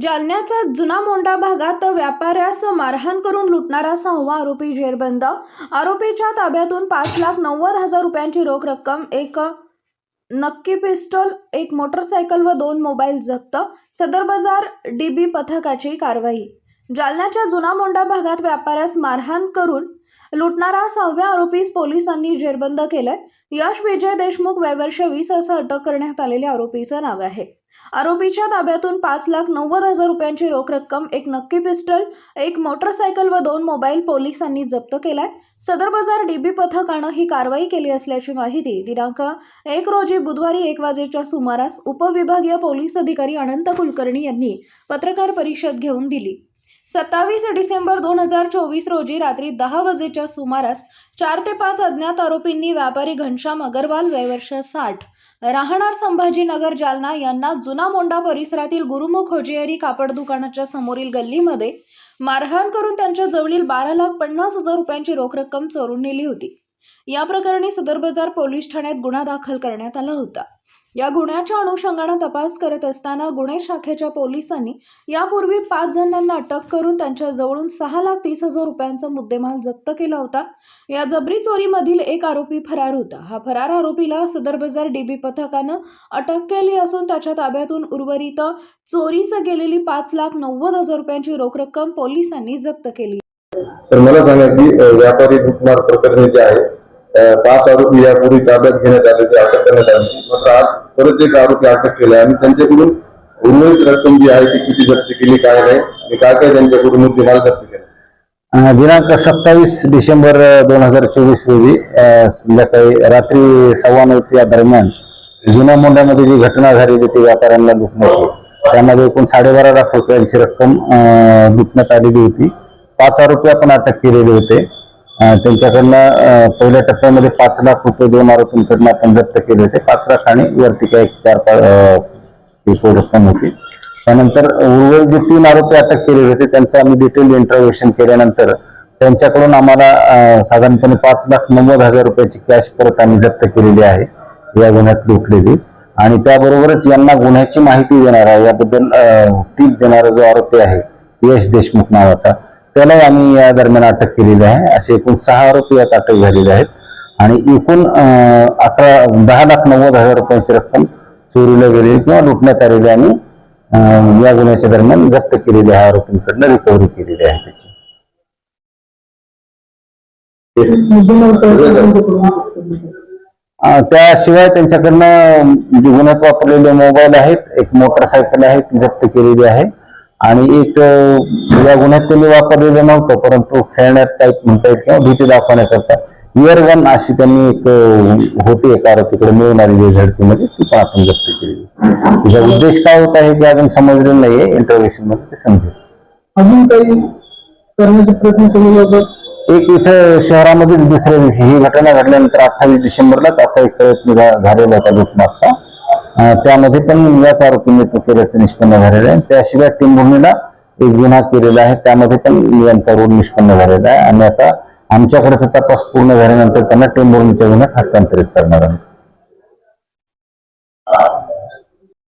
जालन्याचा जुना मोंडा भागात व्यापाऱ्यास मारहाण करून लुटणारा सहावा आरोपी जेरबंद. आरोपीच्या ताब्यातून पाच लाख नव्वद हजार रुपयांची रोख रक्कम एक नक्की पिस्टल एक मोटरसायकल व दोन मोबाईल जप्त सदर बाजार डीबी पथकाची कारवाई. जालन्याच्या जुना मोंडा भागात व्यापाऱ्यास मारहाण करून लुटणारा सहाव्या आरोपीस पोलिसांनी जेरबंद केलंय. यश विजय देशमुख वयवर्ष वीस असं अटक करण्यात आलेल्या आरोपीचं नाव आहे. आरोपीच्या ताब्यातून पाच लाख नव्वद हजार रुपयांची रोख रक्कम एक नक्की पिस्टल एक मोटरसायकल व दोन मोबाईल पोलिसांनी जप्त केलाय. सदर बाजार डीबी पथकानं ही कारवाई केली असल्याची माहिती दिनांक एक रोजी बुधवारी एक वाजेच्या सुमारास उपविभागीय पोलीस अधिकारी अनंत कुलकर्णी यांनी पत्रकार परिषद घेऊन दिली. सत्तावीस डिसेंबर दोन हजार चोवीस रोजी रात्री दहा वाजेच्या सुमारास चार ते पाच अज्ञात आरोपींनी व्यापारी घनश्याम अगरवाल वयवर्ष साठ राहणार संभाजीनगर जालना यांना जुना मोंडा परिसरातील गुरुमुख होजियारी कापड दुकानाच्या समोरील गल्लीमध्ये मारहाण करून त्यांच्या जवळील बारा लाख पन्नास हजार रुपयांची रोख रक्कम चोरून नेली होती. या प्रकरणी सदर बाजार पोलीस ठाण्यात गुन्हा दाखल करण्यात आला होता. या गुन्ह्याच्या अनुषंगानं तपास करत असताना गुन्हे शाखेच्या पोलिसांनी यापूर्वी पाच जणांना अटक करून त्यांच्या जवळून सहा लाख तीस हजार रुपयांचा मुद्देमाल जप्त केला होता. या जबरी चोरीमधील एक आरोपी फरार होता. हा फरार आरोपीला सदर बाजार डीबी पथकानं अटक केली असून त्याच्या ताब्यातून उर्वरित चोरीस गेलेली पाच लाख नव्वद हजार रुपयांची रोख रक्कम पोलिसांनी जप्त केली. तर मला सांगा की व्यापारी प्रकरणी जे आहे पाच आरोपी ताब्यात घेण्यात आले ते अटक करण्यात आली. मात्र आज परत एक आरोपी अटक केला आणि त्यांच्याकडून उर्वरित रक्कम जी आहे ती किती केली, काय नाही आणि काय काय त्यांच्याकडून केला? दिनांक सत्तावीस डिसेंबर दोन हज़ार चोवीस रोजी संध्याकाळी रात्री सव्वा नऊ या दरम्यान जुन्या मोंढ्यामध्ये जी घटना झालेली ती व्यापाऱ्यांना लुटण्याची त्यामध्ये एकूण साडेबारा लाख रुपयांची रक्कम लुटण्यात आलेली होती. पाच आरोपी आपण अटक केलेले होते. त्यांच्याकडनं पहिल्या टप्प्यामध्ये पाच लाख रुपये दोन आरोपींकडनं आपण जप्त केले होते. पाच लाख आणि वरती काही चार पाच रक्कम होती. त्यानंतर उर्वरित जे तीन आरोपी अटक केलेले होते त्यांचं आम्ही डिटेल इंटरव्हेशन केल्यानंतर त्यांच्याकडून आम्हाला साधारणपणे पाच लाख नव्वद हजार रुपयाची कॅश परत आम्ही जप्त केलेली आहे या गुन्ह्यात लुटलेली. आणि त्याबरोबरच यांना गुन्ह्याची माहिती देणारा याबद्दल टीप देणारा जो आरोपी आहे यश देशमुख नावाचा त्यालाही आम्ही या दरम्यान अटक केलेली आहे. असे एकूण सहा आरोपी यात अटक झालेले आहेत. आणि एकूण अकरा दहा लाख नव्वद हजार रुपयांची रक्कम चोरीला गेलेली किंवा लुटण्यात आलेली आणि या गुन्ह्याच्या दरम्यान जप्त केलेली आहे. आरोपींकडनं रिकव्हरी केलेली आहे त्याची. त्याशिवाय त्यांच्याकडनं जे गुन्ह्यात वापरलेले मोबाईल आहेत एक मोटरसायकल आहे ती जप्त केलेली आहे. आणि एक या गुन्ह्यात त्यांनी वापरलेलं नव्हतं परंतु खेळण्यात टाईप म्हणता येईल किंवा भीती दाखवण्याकरता. इयर गन अशी त्यांनी एक होती एका आरोपीकडे मिळून आलेली झडतीमध्ये ती पण आपण जप्त केलेली तिचा उद्देश काय होता हे ते अजून समजलेलं नाहीये इंटरव्हेशनमध्ये ते समजेल. अजून काही करण्याचा प्रयत्न केलेला एक इथं शहरामध्येच दुसऱ्या दिवशी ही घटना घडल्यानंतर अठ्ठावीस डिसेंबरलाच असा एक प्रयत्न झालेला होता लुटमारचा. अं, त्यामध्ये पण याच आरोपींनी केल्याचं निष्पन्न झालेलं आहे. त्याशिवाय टिंबुर्णीला एक गुन्हा केलेला आहे. त्यामध्ये पण यांचा रोड निष्पन्न झालेला आहे. आणि आता आमच्याकडचा तपास पूर्ण झाल्यानंतर त्यांना टेंबुर्णीच्या गुन्ह्यात हस्तांतरित करणार आहोत.